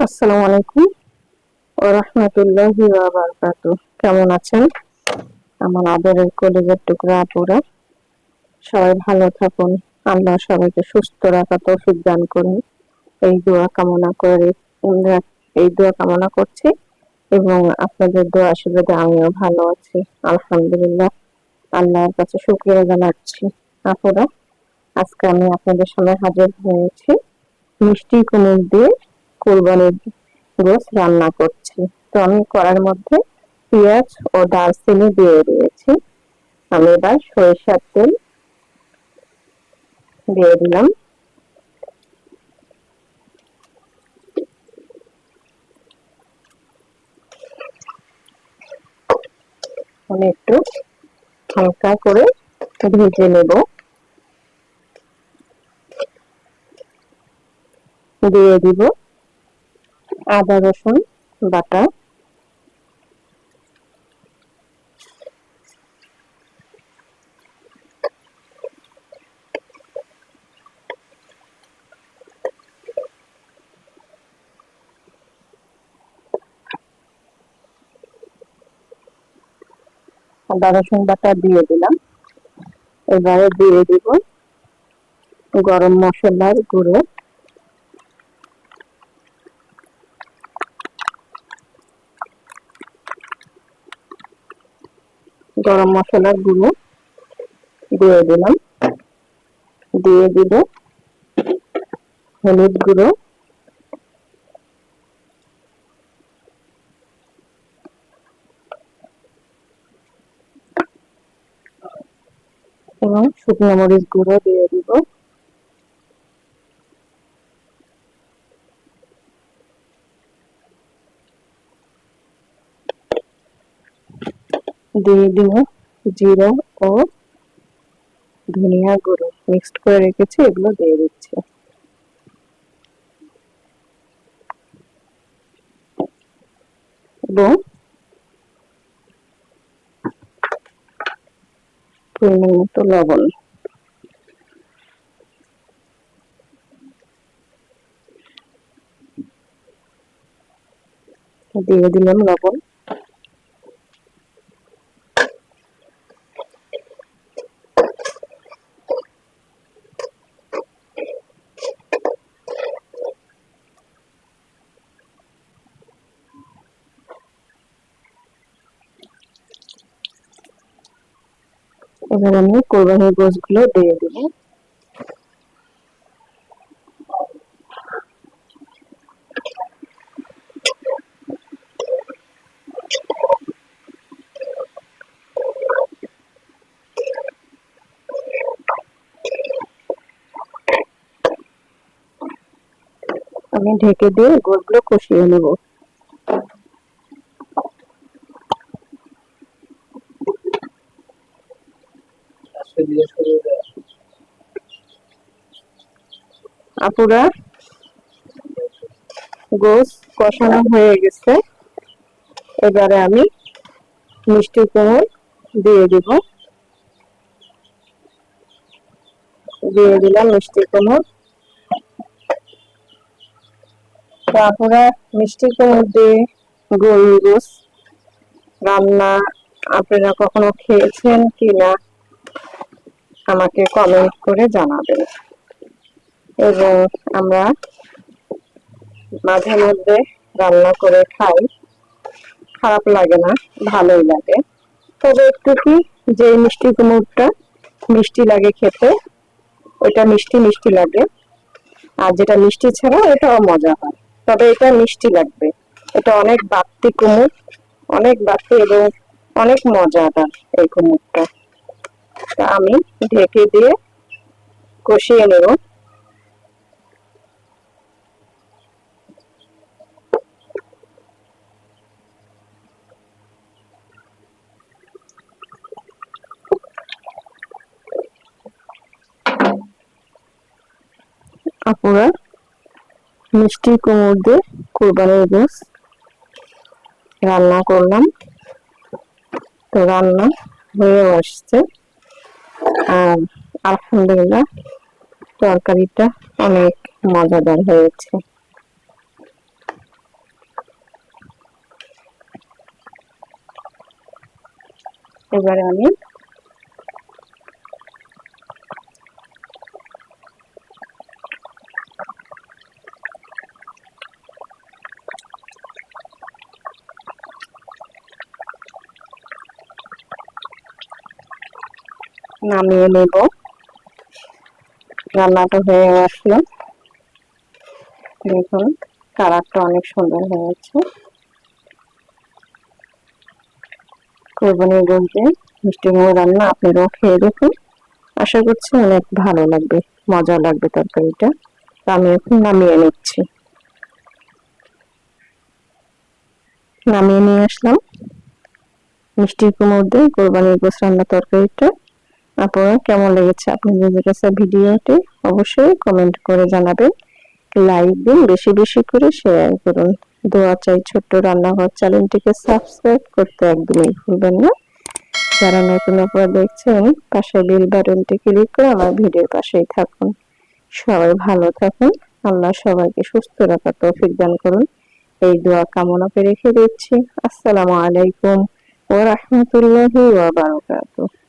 আসসালামু আলাইকুম। ও রহমতুল্লাহি বারাকাতু কেমন আছেন? আমার আদরের কলিজের টুকরা আপুরা। সবাই ভালো থাকুন। আল্লাহ সবাইকে সুস্থ রাখা তৌফিক দান করুন। এই দোয়া কামনা করে এই দোয়া কামনা করছি এবং আপনাদের দোয়া আশীর্বাদে আমিও ভালো আছি। আলহামদুলিল্লাহ। আল্লাহর কাছে শুকরিয়া জানাচ্ছি আপুরা। আজকে আমি আপনাদের সামনে হাজির হয়েছি মিষ্টি কুমড় দিয়ে কোরবানির গোস রান্না করছি। তো আমি কড়ার মধ্যে পেঁয়াজ ও দারচিনি দিয়ে দিয়েছি। আমি এবার সরিষার তেল দিয়ে দিলাম। একটু হালকা করে ভেজে নেব। দিয়ে দিব আদা রসুন বাটা। আদা রসুন বাটা দিয়ে দিলাম। এবারে দিয়ে দিব গরম মশলার গুঁড়ো। গরম মশলার গুঁড়ো, দিয়ে দিলাম। দিয়ে দিব হলুদ গুঁড়ো। এবং শুকনো মরিচ গুঁড়ো দিয়ে দিব। দিয়ে দিব জিরা ও ধনিয়া গুঁড়ো মিক্সড করে রেখেছি, এগুলো দিয়ে দিচ্ছি। এবং পরিমাণ মতো লবণ। দিয়ে দিলাম লবণ। এবার আমি কোরবানির গোছগুলো দিয়ে দেব। আমি ঢেকে দিয়ে গোছগুলো কষিয়ে নেব। আপুরা গোস কষানো হয়ে গেছে। এবারে আমি মিষ্টি কুমড় দিয়ে দিব। দিয়ে দিলাম মিষ্টি কুমড়। আপুরা মিষ্টি কুমড় দিয়ে গরুর গোস রান্না আপনারা কখনো খেয়েছেন কিনা আমাকে কমেন্ট করে জানাবেন। এবং আমরা মাঝে মধ্যে রান্না করে খাই। খারাপ লাগে না, ভালোই লাগে। তবে একটু কি যে মিষ্টি কুমড়টা মিষ্টি লাগে খেতে, ওইটা মিষ্টি মিষ্টি লাগে। আর যেটা মিষ্টি ছাড়া এটাও মজা হয়। তবে এটা মিষ্টি লাগবে। এটা অনেক বাড়তি কুমুর অনেক বাড়তি এবং অনেক মজাদার এই কুমুরটা আমি ঢেকে দিয়ে কষিয়ে নেব। আপুরা, মিষ্টি কুমড় দিয়ে কোরবানির গোস রান্না করলাম। তো রান্না হয়েও আসছে আর আলহামদুলিল্লাহ, তরকারিটা অনেক মজাদার হয়েছে। এবারে আমি নামিয়ে নেব। রান্নাটা হয়ে আসলো দেখুন, কালারটা অনেক সুন্দর হয়েছে কোরবানির গরুকে মিষ্টি কুমড়ো রান্না আপনারাও খেয়ে দেখুন। আশা করছি অনেক ভালো লাগবে মজা লাগবে তরকারিটা। আমি এখন নামিয়ে নিচ্ছি। নামিয়ে নিয়ে আসলাম। মিষ্টি কুমড়ো দিয়ে কোরবানির গোস রান্না তরকারিটা। আপনারা কেমন লেগেছে আপনাদের কাছে ভিডিওটি? অবশ্যই কমেন্ট করে জানাবেন। লাইক দিন, বেশি বেশি করে শেয়ার করুন। দোয়া চাই ছোট্ট রান্নাঘর চ্যানেলটিকে সাবস্ক্রাইব করতে একদমই ভুলবেন না। যারা নতুন অপরাধ দেখছেন, পাশে বিল বাটনটি ক্লিক করে আমার ভিডিওর পাশেই থাকুন। সবাই ভালো থাকুন। আল্লাহ সবাইকে সুস্থ রাখার তৌফিক দান করুন। এই দোয়া কামনা করে রেখে দিচ্ছি। আসসালামু আলাইকুম ওয়া রাহমাতুল্লাহি ওয়া বারাকাতুহু।